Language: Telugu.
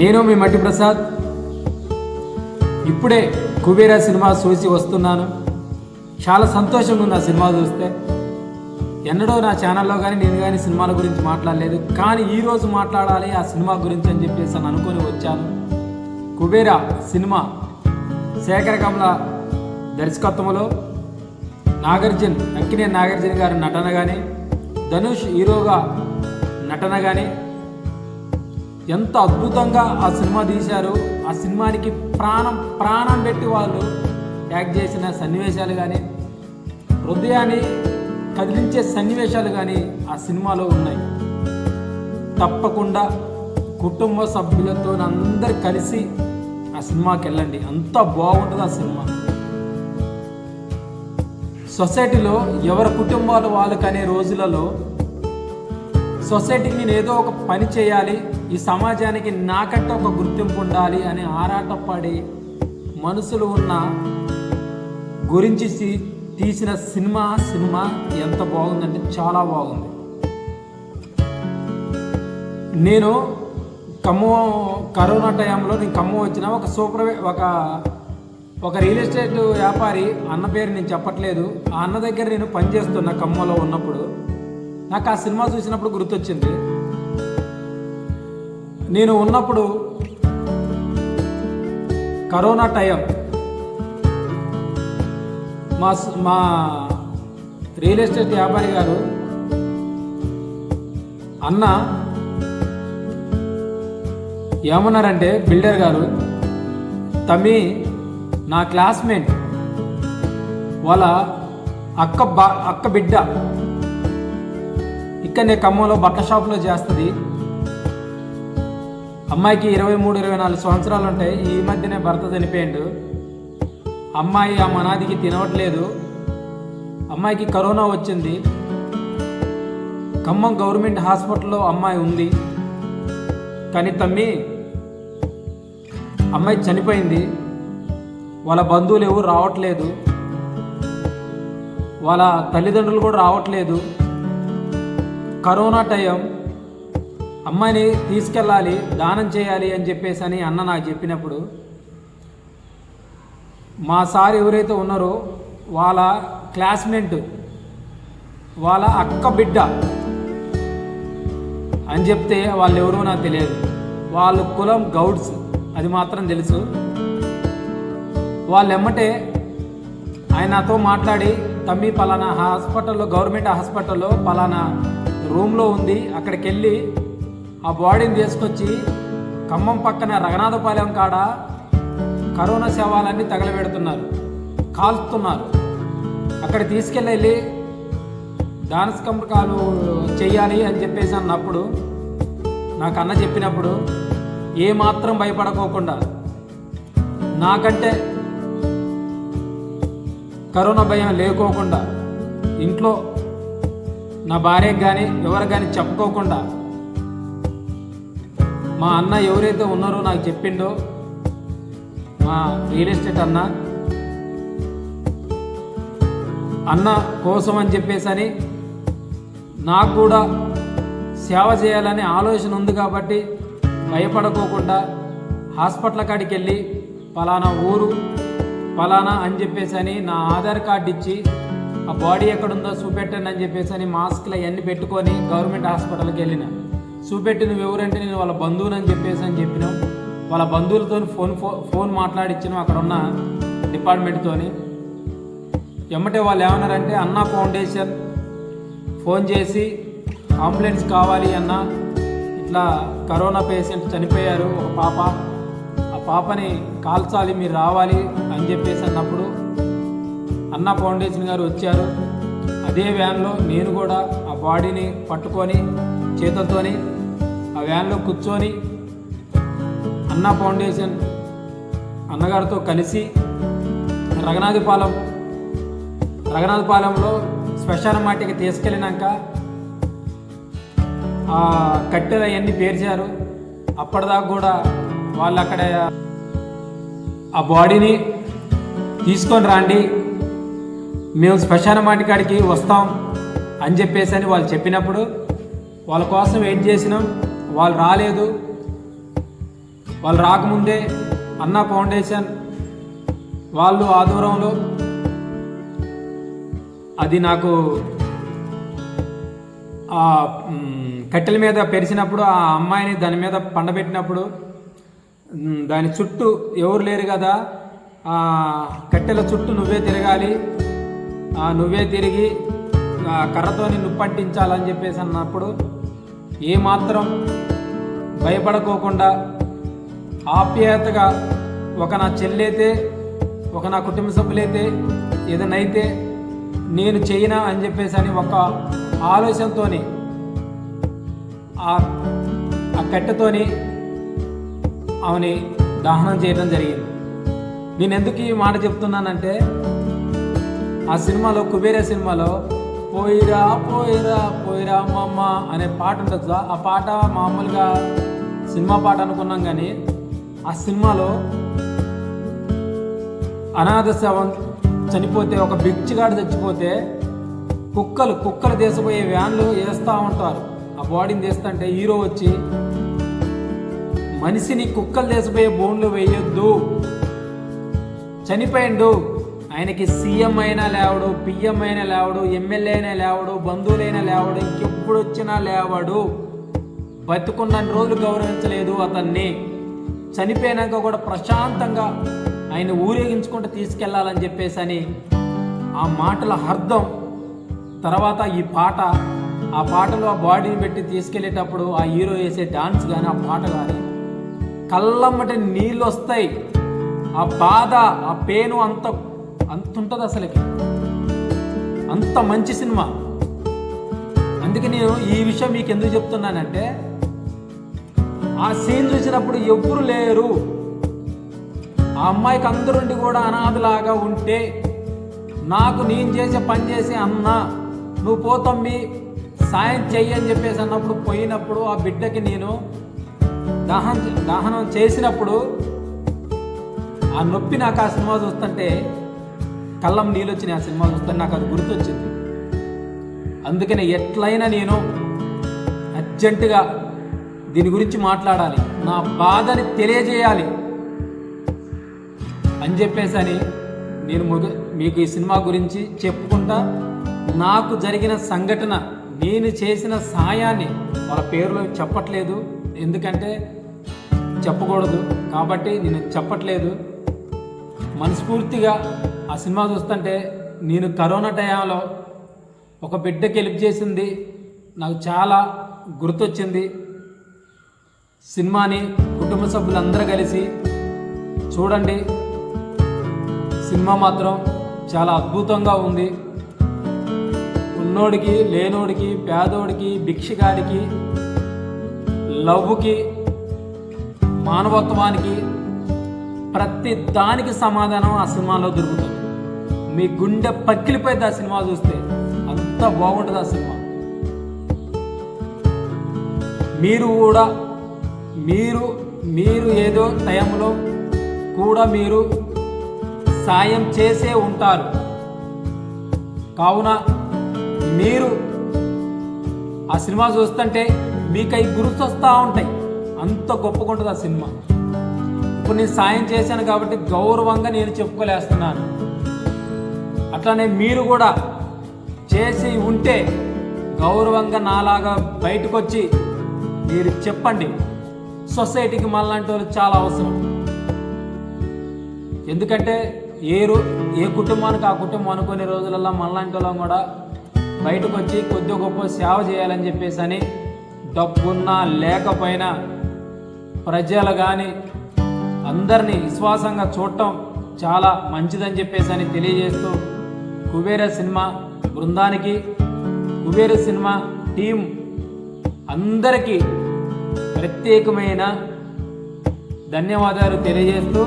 నేను మీ మట్టి ప్రసాద్. ఇప్పుడే కుబేరా సినిమా చూసి వస్తున్నాను. చాలా సంతోషంగా ఉంది ఆ సినిమా చూస్తే. ఎన్నడో నా ఛానల్లో కానీ నేను కానీ సినిమాల గురించి మాట్లాడలేదు. కానీ ఈరోజు మాట్లాడాలి ఆ సినిమా గురించి అని చెప్పేసి అని అనుకొని వచ్చాను. కుబేరా సినిమా శేఖర కమల దర్శకత్వంలో. నాగార్జున్ అక్కినే నాగార్జున గారి నటన కానీ ధనుష్ హీరోగా నటన కానీ ఎంత అద్భుతంగా ఆ సినిమా తీశారు. ఆ సినిమానికి ప్రాణం ప్రాణం పెట్టి వాళ్ళు యాక్ట్ చేసిన సన్నివేశాలు కానీ హృదయాన్ని కదిలించే సన్నివేశాలు కానీ ఆ సినిమాలో ఉన్నాయి. తప్పకుండా కుటుంబ సభ్యులతో అందరు కలిసి ఆ సినిమాకి వెళ్ళండి. అంత బాగుంటుంది ఆ సినిమా. సొసైటీలో ఎవరి కుటుంబాలు వాళ్ళకనే రోజులలో సొసైటీకి నేను ఏదో ఒక పని చేయాలి. ఈ సమాజానికి నాకంటే ఒక గుర్తింపు ఉండాలి అని ఆరాటపడి మనసులు ఉన్న గురించి తీసిన సినిమా సినిమా ఎంత బాగుందంటే చాలా బాగుంది. నేను ఖమ్మం కరోనా టైంలో నేను ఖమ్మం వచ్చిన ఒక సూపర్ ఒక ఒక రియల్ ఎస్టేట్ వ్యాపారి అన్న పేరు నేను చెప్పట్లేదు. ఆ అన్న దగ్గర నేను పనిచేస్తున్న ఖమ్మంలో ఉన్నప్పుడు. నాకు ఆ సినిమా చూసినప్పుడు గుర్తొచ్చింది. నేను ఉన్నప్పుడు కరోనా టైం. మా మా రియల్ ఎస్టేట్ వ్యాపారి గారు అన్న ఏమన్నారంటే బిల్డర్ గారు తమ్మి నా క్లాస్మేట్ వాళ్ళ అక్క బా అక్క బిడ్డ ఇక్కడనే ఖమ్మంలో బట్టల షాప్లో చేస్తుంది. అమ్మాయికి ఇరవై మూడు ఇరవై నాలుగు సంవత్సరాలు ఉంటాయి ఈ మధ్యనే భర్త చనిపోయిండు. అమ్మాయి ఆ మనాదికి తినవట్లేదు. అమ్మాయికి కరోనా వచ్చింది. ఖమ్మం గవర్నమెంట్ హాస్పిటల్లో అమ్మాయి ఉంది. కానీ తమ్మి అమ్మాయి చనిపోయింది. వాళ్ళ బంధువులు ఎవరు రావట్లేదు. వాళ్ళ తల్లిదండ్రులు కూడా రావట్లేదు. కరోనా టైం అమ్మాయిని తీసుకెళ్ళాలి దానం చేయాలి అని చెప్పేసి అని అన్న నాకు చెప్పినప్పుడు మా సార్ ఎవరైతే ఉన్నారో వాళ్ళ క్లాస్మేట్ వాళ్ళ అక్క బిడ్డ అని చెప్తే వాళ్ళు ఎవరో నాకు తెలియదు. వాళ్ళ కులం గౌడ్స్ అది మాత్రం తెలుసు. వాళ్ళు ఎమ్మటే ఆయన నాతో మాట్లాడి తమ్మి పలానా హాస్పిటల్లో గవర్నమెంట్ హాస్పిటల్లో పలానా రూమ్లో ఉంది అక్కడికి వెళ్ళి ఆ బాడీని తీసుకొచ్చి ఖమ్మం పక్కన రఘునాథపాలెం కాడ కరోనా శవాలన్నీ తగలబెడుతున్నారు. కాలుస్తున్నారు అక్కడ తీసుకెళ్ళి వెళ్ళి దానస్కంపకాలు చేయాలి అని చెప్పేసి అన్నప్పుడు నాకు అన్న చెప్పినప్పుడు ఏమాత్రం భయపడకోకుండా నాకంటే కరోనా భయం లేకోకుండా ఇంట్లో నా భార్యకు కానీ ఎవరికి కానీ చెప్పుకోకుండా మా అన్న ఎవరైతే ఉన్నారో నాకు చెప్పిండో మా రియల్ ఎస్టేట్ అన్న అన్న కోసం అని చెప్పేసి అని నాకు కూడా సేవ చేయాలనే ఆలోచన ఉంది కాబట్టి భయపడకోకుండా హాస్పిటల్ కాడికి వెళ్ళి పలానా ఊరు పలానా అని చెప్పేసి అని నా ఆధార్ కార్డు ఇచ్చి ఆ బాడీ ఎక్కడుందో చూపెట్టండి అని చెప్పేసి అని మాస్క్లు అవన్నీ పెట్టుకొని గవర్నమెంట్ హాస్పిటల్కి వెళ్ళిన. చూపెట్టి నువ్వు ఎవరంటే నేను వాళ్ళ బంధువుని అని చెప్పేసి అని చెప్పినాం వాళ్ళ బంధువులతో ఫోన్ ఫో- ఫోన్ మాట్లాడిచ్చినాం అక్కడ ఉన్న డిపార్ట్మెంట్తోని. ఎమ్మటే వాళ్ళు ఏమన్నారంటే అన్న ఫౌండేషన్ ఫోన్ చేసి అంబులెన్స్ కావాలి అన్న. ఇట్లా కరోనా పేషెంట్ చనిపోయారు ఒక పాప. ఆ పాపని కాల్చాలి మీరు రావాలి అని చెప్పేసి అన్నప్పుడు అన్న ఫౌండేషన్ గారు వచ్చారు. అదే వ్యాన్లో నేను కూడా ఆ బాడీని పట్టుకొని చేతులతోని ఆ వ్యాన్లో కూర్చొని అన్న ఫౌండేషన్ అన్నగారితో కలిసి రఘునాథపాలెం రఘునాథపాలెంలో శ్మశాన మాటికి తీసుకెళ్ళినాక ఆ కట్టెలు అవన్నీ పేర్చారు. అప్పటిదాకా కూడా వాళ్ళు అక్కడ ఆ బాడీని తీసుకొని రండి మేము శ్మశాన మాటికాడికి వస్తాం అని చెప్పేసి అని వాళ్ళు చెప్పినప్పుడు వాళ్ళ కోసం వెయిట్ చేసినాం? వాళ్ళు రాలేదు. వాళ్ళు రాకముందే అన్న ఫౌండేషన్ వాళ్ళు ఆధ్వర్యంలో అది నాకు ఆ కట్టెల మీద పెరిచినప్పుడు ఆ అమ్మాయిని దాని మీద పండబెట్టినప్పుడు దాని చుట్టూ ఎవరు లేరు కదా ఆ కట్టెల చుట్టూ నువ్వే తిరగాలి ఆ, నువ్వే తిరిగి ఆ కర్రతోని పట్టించాలని చెప్పేసి అన్నప్పుడు ఏమాత్రం భయపడకోకుండా ఆప్యాయతగా ఒక నా చెల్లైతే ఒక నా కుటుంబ సభ్యులైతే ఏదైనా నేను చేయనా అని చెప్పేసి అని ఒక ఆలోచనతో ఆ ఆ కట్టెతోని ఆమెని దహనం చేయడం జరిగింది. నేను ఎందుకు ఈ మాట చెప్తున్నానంటే ఆ సినిమాలో కుబేర సినిమాలో పోయిరా పోయిరా పోయిరా అమ్మమ్మ అనే పాట ఉంటుంది కదా, ఆ పాట మామూలుగా సినిమా పాట అనుకున్నాం కానీ ఆ సినిమాలో అనాథ శవం చనిపోతే ఒక బిచ్చిగాడు చచ్చిపోతే కుక్కలు కుక్కలు తీసిపోయే వ్యాన్లు వేస్తూ ఉంటారు. ఆ బాడీని తీస్తుంటే హీరో వచ్చి మనిషిని కుక్కలు తీసిపోయే బోన్లు వేయొద్దు. చనిపోయిండు. ఆయనకి సీఎం అయినా లేవడు పిఎం అయినా లేవడు ఎమ్మెల్యే అయినా లేవడు బంధువులైనా లేవడు ఇంకెప్పుడు వచ్చినా లేవడు. బతుకున్నన్ని రోజులు గౌరవించలేదు అతన్ని. చనిపోయినాక కూడా ప్రశాంతంగా ఆయన ఊరేగించుకుంటూ తీసుకెళ్ళాలని చెప్పేసి అని ఆ మాటల అర్థం. తర్వాత ఈ పాట ఆ పాటలో ఆ బాడీని పెట్టి తీసుకెళ్ళేటప్పుడు ఆ హీరో వేసే డాన్స్ కానీ ఆ పాట కానీ కళ్ళమ్మటి నీళ్ళు వస్తాయి ఆ బాధ ఆ పేను అంత అంత ఉంటుంది అసలుకి. అంత మంచి సినిమా. అందుకే నేను ఈ విషయం మీకు ఎందుకు చెప్తున్నానంటే ఆ సీన్ చూసినప్పుడు ఎవ్వరు లేరు. ఆ అమ్మాయికి అందరుండి కూడా అనాథలాగా ఉంటే నాకు నేను చేసే పని చేసి అన్న నువ్వు పోతమ్మి సాయం చెయ్యి అని చెప్పేసి అన్నప్పుడు పోయినప్పుడు ఆ బిడ్డకి నేను దహన దహనం చేసినప్పుడు ఆ నొప్పి నాకు ఆ సినిమా చూస్తుంటే కళ్ళం నీళ్ళు వచ్చినాయి ఆ సినిమా చూస్తే నాకు అది గుర్తొచ్చింది. అందుకనే ఎట్లయినా నేను అర్జెంటుగా దీని గురించి మాట్లాడాలి. నా బాధని తెలియజేయాలి. అని చెప్పేసి అని నేను మీకు ఈ సినిమా గురించి చెప్పుకుంటా నాకు జరిగిన సంఘటన నేను చేసిన సాయాన్ని వాళ్ళ పేరులో చెప్పట్లేదు. ఎందుకంటే చెప్పకూడదు. కాబట్టి నేను చెప్పట్లేదు. మనస్ఫూర్తిగా ఆ సినిమా చూస్తుంటే నేను కరోనా టైంలో ఒక బిడ్డకి హెల్ప్ చేసింది. నాకు చాలా గుర్తొచ్చింది. సినిమాని కుటుంబ సభ్యులందరూ కలిసి చూడండి. సినిమా మాత్రం చాలా అద్భుతంగా ఉంది. ఉన్నోడికి లేనోడికి పేదోడికి భిక్షగాడికి లవ్వుకి మానవత్వానికి ప్రతి దానికి సమాధానం ఆ సినిమాలో దొరుకుతుంది. మీ గుండె పక్కిలిపోయింది ఆ సినిమా చూస్తే అంత బాగుంటుంది ఆ సినిమా. మీరు కూడా మీరు మీరు ఏదో టైంలో కూడా మీరు సాయం చేసే ఉంటారు. కావున మీరు ఆ సినిమా చూస్తుంటే మీకై గుర్తొస్తూ ఉంటాయి. అంత గొప్పగా ఉంటుంది ఆ సినిమా. ఇప్పుడు నేను సాయం చేశాను కాబట్టి గౌరవంగా నేను చెప్పుకోలేస్తున్నాను. అట్లానే మీరు కూడా చేసి ఉంటే గౌరవంగా నాలాగా బయటకు వచ్చి మీరు చెప్పండి. సొసైటీకి మళ్ళంటి వాళ్ళు చాలా అవసరం. ఎందుకంటే ఏ రో ఏ కుటుంబానికి ఆ కుటుంబం అనుకునే రోజులలో మనలాంటి వాళ్ళం కూడా బయటకు వచ్చి కొద్ది గొప్ప సేవ చేయాలని చెప్పేసి అని డబ్బున్నా లేకపోయినా ప్రజలు కానీ అందరినీ విశ్వాసంగా చూడటం చాలా మంచిదని చెప్పేసి అని తెలియజేస్తూ కుబేర సినిమా బృందానికి కుబేర సినిమా టీం అందరికీ ప్రత్యేకమైన ధన్యవాదాలు తెలియజేస్తూ